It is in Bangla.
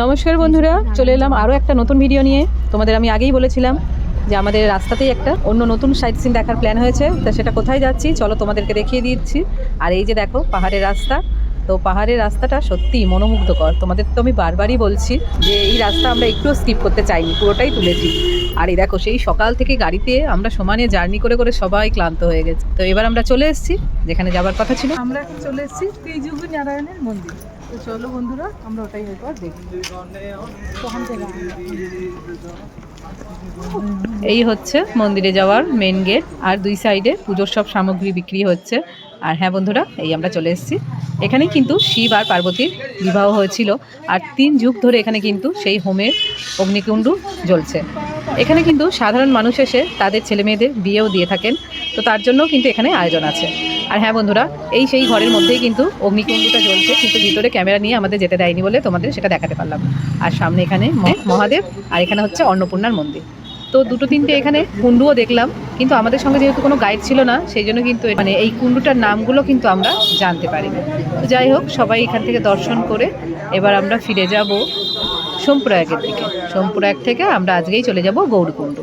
নমস্কার বন্ধুরা, চলে এলাম আরও একটা নতুন ভিডিও নিয়ে। তোমাদের আমি আগেই বলেছিলাম যে আমাদের রাস্তাতেই একটা অন্য নতুন সাইট সিন দেখার প্ল্যান হয়েছে। তা সেটা কোথায় যাচ্ছি? চলো তোমাদেরকে দেখিয়ে দিচ্ছি। আর এই যে দেখো, পাহাড়ের রাস্তা। তো পাহাড়ের রাস্তাটা সত্যিই মনোমুগ্ধকর। তোমাদের তো আমি বারবারই বলছি যে এই রাস্তা আমরা একটুও স্কিপ করতে চাইনি, পুরোটাই তুলেছি। আর এই দেখো, সেই সকাল থেকে গাড়িতে আমরা সমানে জার্নি করে করে সবাই ক্লান্ত হয়ে গেছে। তো এবার আমরা চলে এসেছি, যেখানে যাবার কথা ছিল। আমরা এখন চলে এসেছি ত্রিযুগী নারায়ণের মন্দির। তো চলো বন্ধুরা, আমরা ওটাই একবার দেখি। এই হচ্ছে মন্দিরে যাওয়ার মেন গেট আর দুই সাইডে পুজোর সব সামগ্রী বিক্রি হচ্ছে। আর হ্যাঁ বন্ধুরা, এই আমরা চলে এসেছি। এখানে কিন্তু শিব আর পার্বতীর বিবাহ হয়েছিল, আর তিন যুগ ধরে এখানে কিন্তু সেই হোমের অগ্নিকুণ্ডু জ্বলছে। এখানে কিন্তু সাধারণ মানুষ এসে তাদের ছেলে মেয়েদের বিয়েও দিয়ে থাকেন। তো তার জন্যও কিন্তু এখানে আয়োজন আছে। আর হ্যাঁ বন্ধুরা, এই সেই ঘরের মধ্যেই কিন্তু অগ্নিকুণ্ডটা জ্বলছে, কিন্তু ভিতরে ক্যামেরা নিয়ে আমাদের যেতে দেয়নি বলে তোমাদের সেটা দেখাতে পারলাম। আর সামনে এখানে মহাদেব, আর এখানে হচ্ছে অন্নপূর্ণার মন্দির। তো দুটো তিনটে এখানে কুণ্ডুও দেখলাম, কিন্তু আমাদের সঙ্গে যেহেতু কোনো গাইড ছিল না, সেই জন্য কিন্তু মানে এই কুণ্ডুটার নামগুলো কিন্তু আমরা জানতে পারিনি। তো যাই হোক, সবাই এখান থেকে দর্শন করে এবার আমরা ফিরে যাব। সোমপ্রয়াগের দিকে। এক থেকে আমরা আজকেই চলে যাব গৌরকুণ্ড।